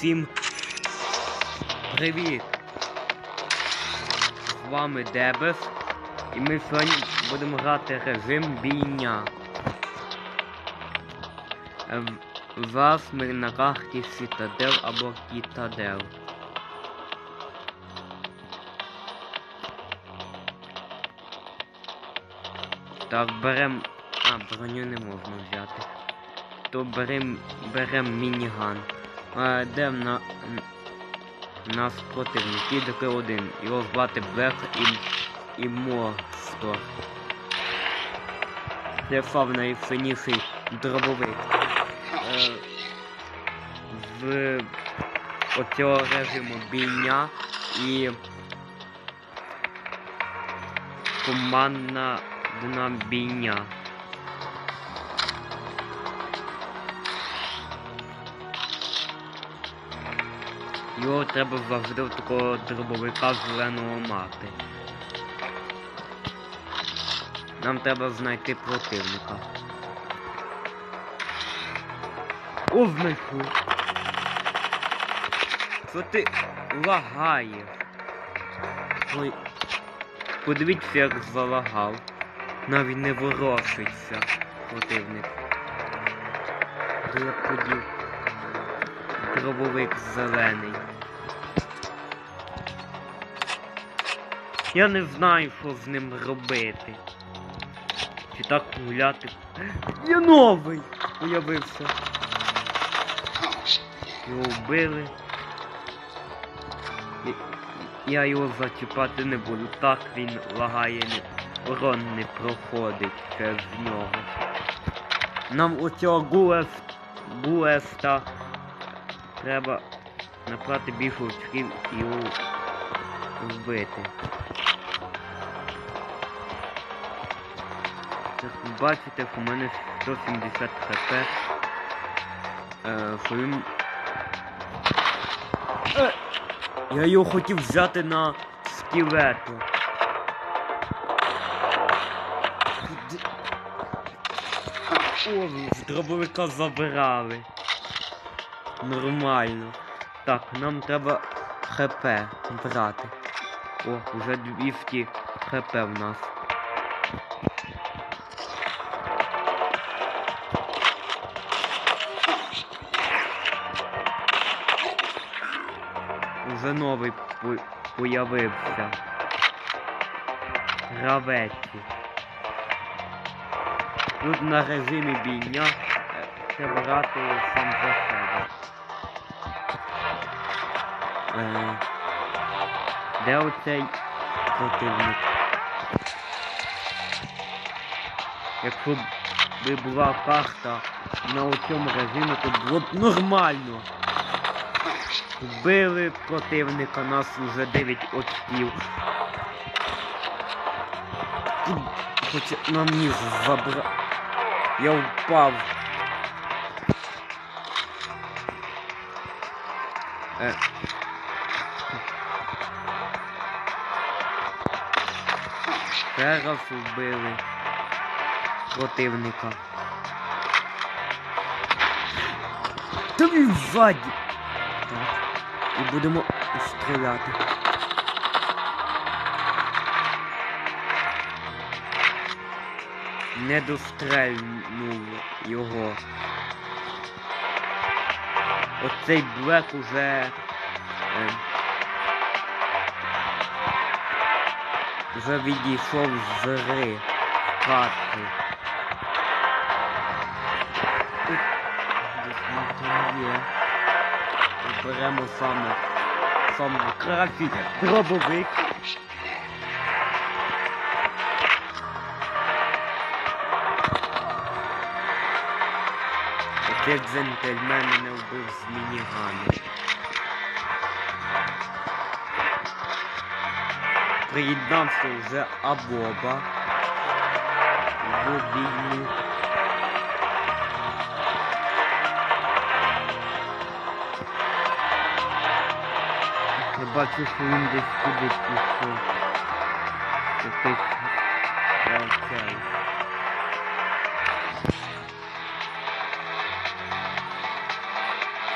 Усім привіт! З вами Дебес і ми сьогодні будемо грати режим бійня. Е, Зараз ми на карті Цитадел або Кітадел. Так, берем. А, броню не можна взяти. То берем, берем мініган. Де на. Нас противник. Тільки один. Його звати Блек і. і Монстр. Це сам найсильніший дробовик. Е, в оцього режиму бійня і командна дна бійня. Його треба завжди в такого дробовика зеленого мати. Нам треба знайти противника. О, знайшов. Що ти лагаєш? Ой. Подивіться, як залагав. Навіть не ворушиться противник. Де я подів? Дробовик зелений. Я не знаю, що з ним робити. Чи так гуляти. Я новий! Появився. Його вбили. Я його зачіпати не буду. Так він лагає, урон не проходить через нього. Нам оцього Гуес... Гуеста треба набрати більше очків і його вбити. Як ви бачите, у мене 170 хп. Е, він... Е, я його хотів взяти на скелету. О, з дробовика забирали. Нормально. Так, нам треба ХП брати. О, вже 200 ХП в нас. Уже новий по появився. Гравеці. Тут на режимі бійня е, треба грати сам за себе. Е, де оцей противник? Якщо б була карта на цьому режимі, то було б нормально. Вбили противника, нас уже 9 очків. Тут Хоче на ніж забра... Я впав. Е. Ще раз вбили противника. Та він ззаді. І будемо стріляти. Не дострельнув його. Оцей блек уже. Е, вже відійшов з гри в катку. Тут десь там є. Беремо саме саме кращий дробовик. Оце джентльмен мене вбив з мінігани. Приєднався вже Абоба. В війну. Я бачу, що він десь туди пішов. Якийсь цей.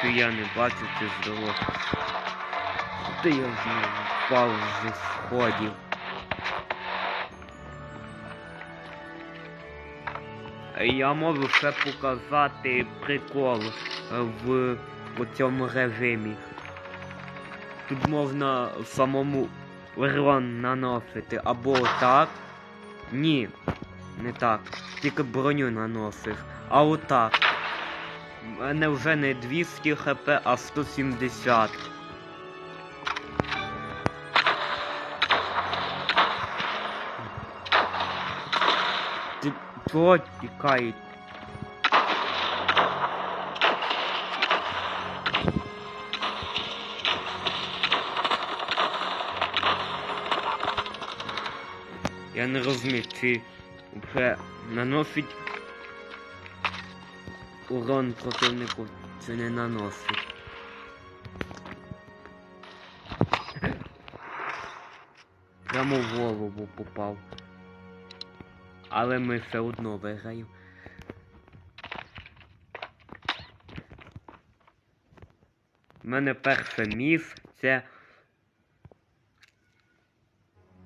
чи я не бачу, чи здоров. Ти я вже впав зі сходів. Я можу ще показати прикол в, в цьому режимі. Тут можна самому урон наносити або так. Ні, не так. Тільки броню наносиш. А отак. У мене вже не 200 хп, а 170. Ти чого тікають? Я не розумію, чи вже наносить урон противнику, чи не наносить. Прямо в голову попав. Але ми все одно виграємо. У мене перше місце.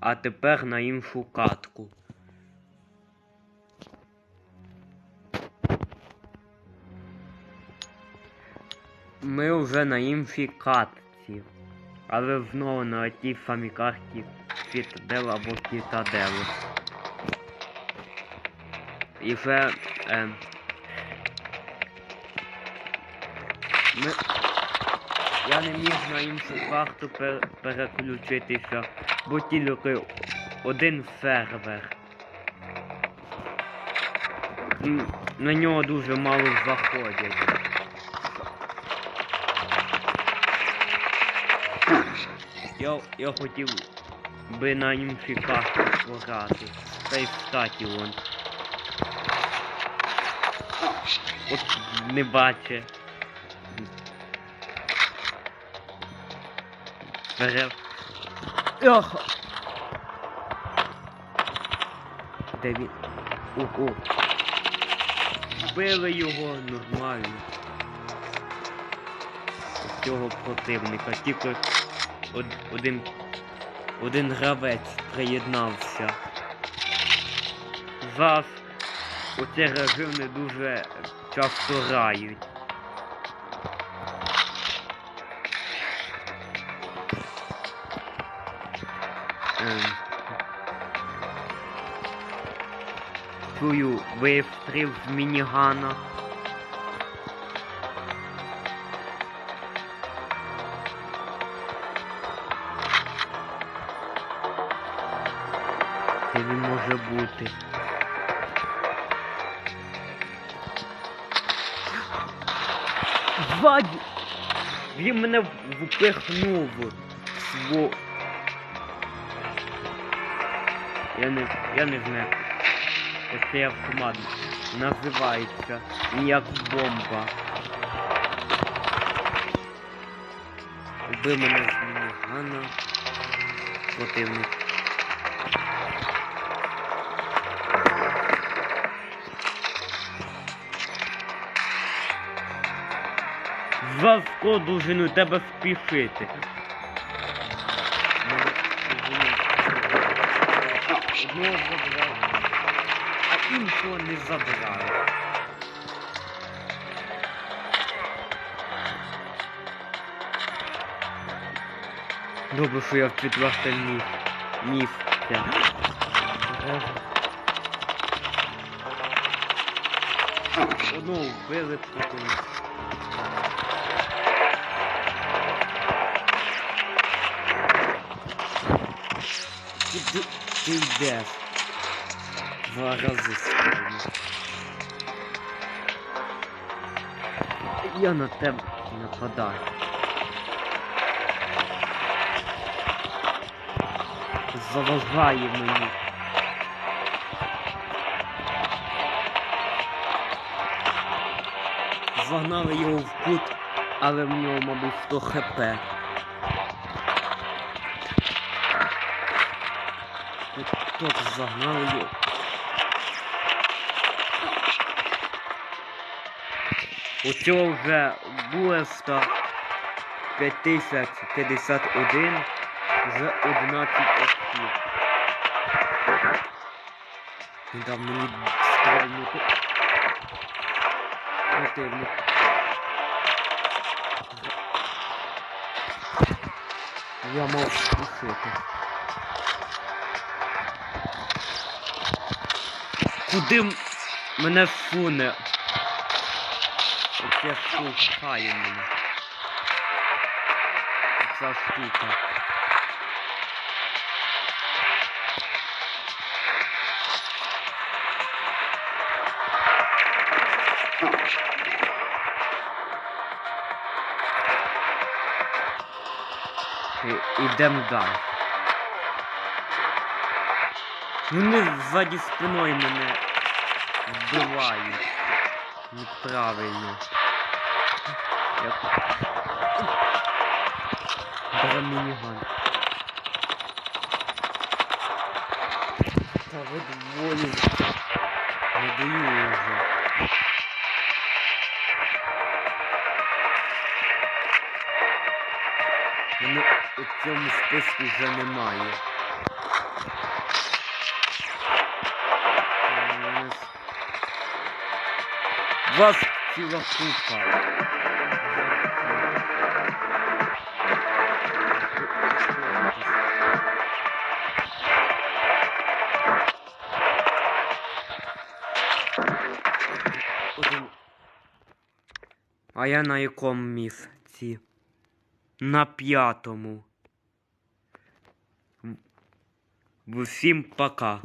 А тепер на іншу катку. Ми вже на іншій катці. Але знову на тій самій карті Фітадел або Кітаделу. І вже. Е, ми... Я не міг на іншу карту пер... переключитися, бо тільки один сервер. На нього дуже мало заходять. Я, я хотів би на іншій карті пограти. Та й встаті вон. От не баче. Бере. Ох! Де він? Ого. Вбили його нормально. Цього противника. Тільки од- один. Один гравець приєднався. Зараз оце режим не дуже часто грають. Чую вистріл з мінігана. Де він може бути? Ваді! Він мене впихнув. Сво... Я не, я не знаю. Оцей автомат називається як бомба. Вбив мене з мінігана. Противник. Завко должен тебе спішити. Одного забрав, а іншого не забрав. Добре, що я в четверте міс... місце. Одного вбили потім. Куди ти йдеш? Два сьогодні. Я на тебе нападаю. Заважає мені. Загнали його в кут, але в нього, мабуть, 100 хп. Тут загнав його. У цього вже Буеста 5051, вже 11 очків. Він дав мені стрельнути. Противник. Я мав спушити. Куди мене суне? Оце штукає мене. Ця штука. І- Ідем далі. Вони ззаді спиною мене вбивають. Неправильно. Я. Бере мініган. Та ви двоє. Не даю вже. Мене у цьому списку вже немає. Вас ціла. А я на якому місці? На п'ятому. Всім пока.